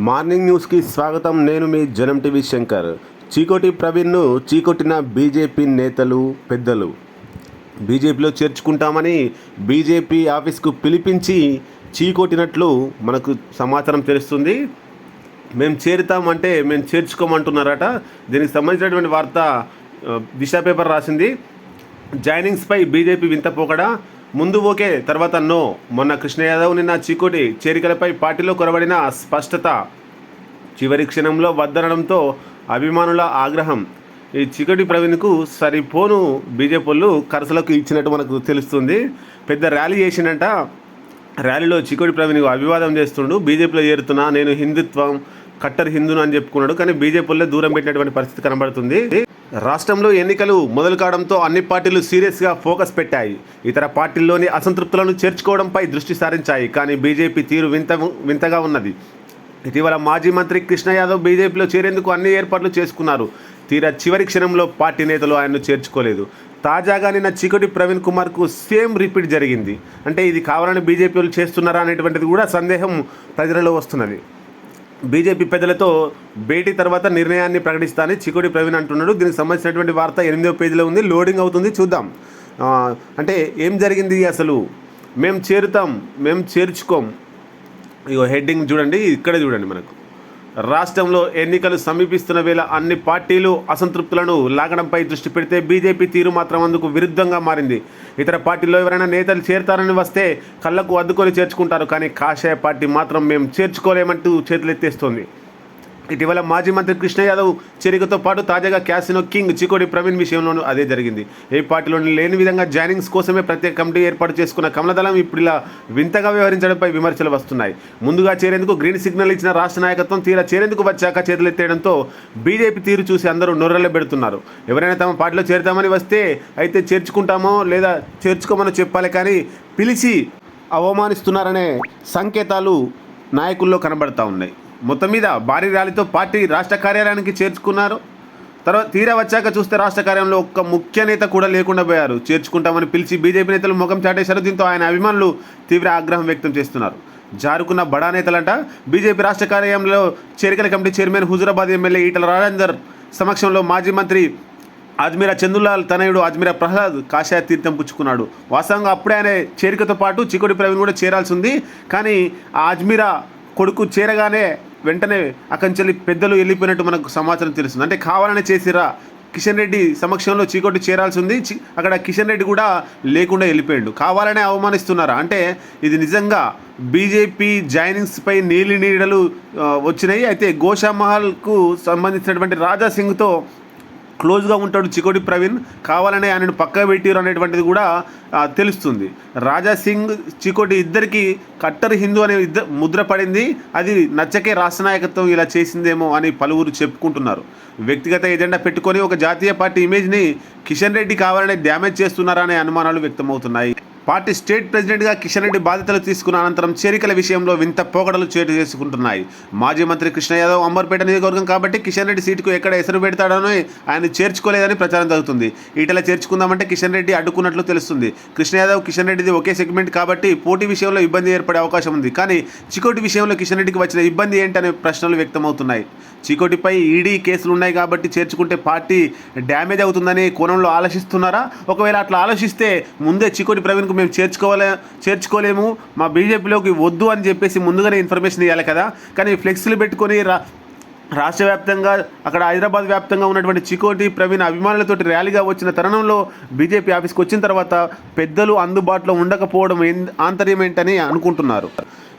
Morning న్యూస్కి స్వాగతం. నేను మీ జనం టీవీ శంకర్. చీకోటి ప్రవీణ్ను చీకొట్టిన బీజేపీ నేతలు పెద్దలు. బీజేపీలో చేర్చుకుంటామని బీజేపీ ఆఫీస్కు పిలిపించి చీకొట్టినట్లు మనకు సమాచారం తెలుస్తుంది. మేము చేరుతామంటే మేము చేర్చుకోమంటున్నారట. దీనికి సంబంధించినటువంటి వార్త ఆ, దిశ పేపర్ రాసింది. జాయినింగ్స్పై బీజేపీ వింత పోకడా? ముందు ఓకే తర్వాత నో. మొన్న కృష్ణ యాదవ్ నిన్న చీకోటి చేరికలపై పార్టీలో కొరబడిన స్పష్టత. చివరి క్షణంలో వద్దనడంతో అభిమానుల ఆగ్రహం. ఈ చికటి ప్రవీణ్కు సరిపోను బీజేపీలు కరసలకు ఇచ్చినట్టు మనకు తెలుస్తుంది. పెద్ద ర్యాలీ చేసిండంట. ర్యాలీలో చికోటి ప్రవీణ్కు అభివాదం చేస్తుండు. బీజేపీలో చేరుతున్నా నేను హిందుత్వం కట్టర్ హిందును అని చెప్పుకున్నాడు. కానీ బీజేపీలో దూరం పెట్టినటువంటి పరిస్థితి కనబడుతుంది. రాష్ట్రంలో ఎన్నికలు మొదలు కావడంతో అన్ని పార్టీలు సీరియస్గా ఫోకస్ పెట్టాయి. ఇతర పార్టీల్లోని అసంతృప్తులను చేర్చుకోవడంపై దృష్టి సారించాయి. కానీ బీజేపీ తీరు వింత వింతగా ఉన్నది. ఇటీవల మాజీ మంత్రి కృష్ణ యాదవ్ బీజేపీలో చేరేందుకు అన్ని ఏర్పాట్లు చేసుకున్నారు. తీరా చివరి క్షణంలో పార్టీ నేతలు ఆయన్ను చేర్చుకోలేదు. తాజాగా నిన్న చికటి ప్రవీణ్ కుమార్కు సేమ్ రిపీట్ జరిగింది. అంటే ఇది కావాలని బీజేపీ వాళ్ళు చేస్తున్నారా అనేటువంటిది కూడా సందేహం ప్రజలలో వస్తున్నది. బీజేపీ పెద్దలతో భేటీ తర్వాత నిర్ణయాన్ని ప్రకటిస్తానని చికోడి ప్రవీణ్ అంటున్నాడు. దీనికి సంబంధించినటువంటి వార్త ఎనిమిదో పేజీలో ఉంది. లోడింగ్ అవుతుంది. చూద్దాం. అంటే ఏం జరిగింది అసలు? మేము చేరుతాం. మేము చేర్చుకోం. ఇగో హెడ్డింగ్ చూడండి. ఇక్కడే చూడండి మనకు. రాష్ట్రంలో ఎన్నికలు సమీపిస్తున్న వేళ అన్ని పార్టీలు అసంతృప్తులను లాగడంపై దృష్టి పెడితే బీజేపీ తీరు మాత్రం అందుకు విరుద్ధంగా మారింది. ఇతర పార్టీల్లో ఎవరైనా నేతలు చేరతారని వస్తే కళ్ళకు అద్దుకొని చేర్చుకుంటారు. కానీ కాషాయ పార్టీ మాత్రం మేము చేర్చుకోలేమంటూ చేతులెత్తేస్తోంది. ఇటీవల మాజీ మంత్రి కృష్ణ యాదవ్ చేరికతో పాటు తాజాగా క్యాసినో కింగ్ చికోడి ప్రవీణ్ విషయంలోనూ అదే జరిగింది. ఏ పార్టీలోని లేని విధంగా జాయినింగ్స్ కోసమే ప్రత్యేక కమిటీ ఏర్పాటు చేసుకున్న కమలదళం ఇప్పుడు ఇలా వింతగా వ్యవహరించడంపై విమర్శలు వస్తున్నాయి. ముందుగా చేరేందుకు గ్రీన్ సిగ్నల్ ఇచ్చిన రాష్ట్ర నాయకత్వం తీరా చేరేందుకు వచ్చాక చేతులెత్తేయడంతో బీజేపీ తీరు చూసి అందరూ నొర్రెలు పెడుతున్నారు. ఎవరైనా తమ పార్టీలో చేరుతామని వస్తే అయితే చేర్చుకుంటామో లేదా చేర్చుకోమని చెప్పాలి కానీ పిలిచి అవమానిస్తున్నారనే సంకేతాలు నాయకుల్లో కనబడతా ఉన్నాయి. మొత్తం మీద భారీ ర్యాలీతో పార్టీ రాష్ట్ర కార్యాలయానికి చేర్చుకున్నారు. తర్వాత తీరా వచ్చాక చూస్తే రాష్ట్ర కార్యంలో ఒక్క ముఖ్య నేత కూడా లేకుండా పోయారు. చేర్చుకుంటామని పిలిచి బీజేపీ నేతలు ముఖం చాటేశారు. దీంతో ఆయన అభిమానులు తీవ్ర ఆగ్రహం వ్యక్తం చేస్తున్నారు. జారుకున్న బడా నేతలంట. బీజేపీ రాష్ట్ర కార్యాలయంలో చేరికల committee chairman Huzurabad MLA Etela Rajender సమక్షంలో మాజీ మంత్రి అజ్మీరా చందులాల్ తనయుడు అజ్మీరా ప్రహ్లాద్ కాషాయ తీర్థం పుచ్చుకున్నాడు. వాస్తవంగా అప్పుడే ఆయన చేరికతో పాటు చికోటి ప్రవీణ్ కూడా చేరాల్సి ఉంది. కానీ ఆ అజ్మీరా కొడుకు చేరగానే వెంటనే అకంచెల్లి పెద్దలు వెళ్ళిపోయినట్టు మనకు సమాచారం తెలుస్తుంది. అంటే కావాలనే చేసిరా కిషన్ రెడ్డి సమక్షంలో చీకటి చేరాల్సి ఉంది చి- అక్కడ కిషన్ రెడ్డి కూడా లేకుండా వెళ్ళిపోయాడు. కావాలనే అవమానిస్తున్నారా? అంటే ఇది నిజంగా బీజేపీ జాయినింగ్స్పై నీలి నీడలు వచ్చినాయి. అయితే గోషామహల్కు సంబంధించినటువంటి రాజాసింగ్తో క్లోజ్గా ఉంటాడు చికోటి ప్రవీణ్. కావాలనే ఆయనను పక్క పెట్టారు అనేటువంటిది కూడా తెలుస్తుంది. రాజా సింగ్ చికోటి ఇద్దరికి కట్టర్ హిందూ అనే ఇద్దరు ముద్ర పడింది. అది నచ్చకే రాష్ట్ర నాయకత్వం ఇలా చేసిందేమో అని పలువురు చెప్పుకుంటున్నారు. వ్యక్తిగత ఎజెండా పెట్టుకొని ఒక జాతీయ పార్టీ ఇమేజ్ని కిషన్ రెడ్డి కావాలనే డ్యామేజ్ చేస్తున్నారా అనే అనుమానాలు వ్యక్తమవుతున్నాయి. పార్టీ స్టేట్ ప్రెసిడెంట్గా కిషన్ రెడ్డి బాధ్యతలు తీసుకున్న అనంతరం చేరికల విషయంలో వింత పోకడలు చేటు చేసుకుంటున్నాయి. మాజీ మంత్రి కృష్ణ యాదవ్ అంబర్పేట నియోజకవర్గం కాబట్టి కిషన్ రెడ్డి సీటుకు ఎక్కడ ఎసరు పెడతాడనో ఆయన చేర్చుకోలేదని ప్రచారం జరుగుతుంది. ఈటల చేర్చుకుందామంటే కిషన్ రెడ్డి అడ్డుకున్నట్లు తెలుస్తుంది. కృష్ణ యాదవ్ కిషన్ రెడ్డిది ఒకే సెగ్మెంట్ కాబట్టి పోటీ విషయంలో ఇబ్బంది ఏర్పడే అవకాశం ఉంది. కానీ చికోటి విషయంలో కిషన్ రెడ్డికి వచ్చిన ఇబ్బంది ఏంటనే ప్రశ్నలు వ్యక్తమవుతున్నాయి. చికోటిపై ఈడీ కేసులు ఉన్నాయి కాబట్టి చేర్చుకుంటే పార్టీ డ్యామేజ్ అవుతుందని కోణంలో ఆలోచిస్తున్నారా? ఒకవేళ అట్లా ఆలోచిస్తే ముందే చికోటి ప్రవీణ్కు మేము చేర్చుకోవాలే చేర్చుకోలేము మా బీజేపీలోకి వద్దు అని చెప్పేసి ముందుగానే ఇన్ఫర్మేషన్ ఇవ్వాలి కదా. కానీ ఫ్లెక్స్లు పెట్టుకొని రా రాష్ట్ర వ్యాప్తంగా అక్కడ హైదరాబాద్ వ్యాప్తంగా ఉన్నటువంటి చికోటి ప్రవీణ్ అభిమానులతోటి ర్యాలీగా వచ్చిన తరుణంలో బీజేపీ ఆఫీస్కి వచ్చిన తర్వాత పెద్దలు అందుబాటులో ఉండకపోవడం ఆంతర్యం ఏంటని అనుకుంటున్నారు.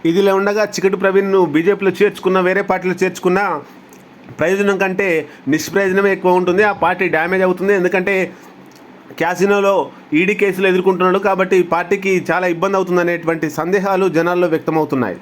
ఇదిలా ఉండగా చికటి ప్రవీణ్ను బీజేపీలో చేర్చుకున్న వేరే పార్టీలో చేర్చుకున్న ప్రయోజనం కంటే నిష్ప్రయోజనమే ఎక్కువ ఉంటుంది. ఆ పార్టీ డ్యామేజ్ అవుతుంది. ఎందుకంటే క్యాసినోలో ఈడీ కేసులు ఎదుర్కొంటున్నాడు కాబట్టి పార్టీకి చాలా ఇబ్బంది అవుతుంది అనేటువంటి సందేహాలు జనాల్లో వ్యక్తమవుతున్నాయి.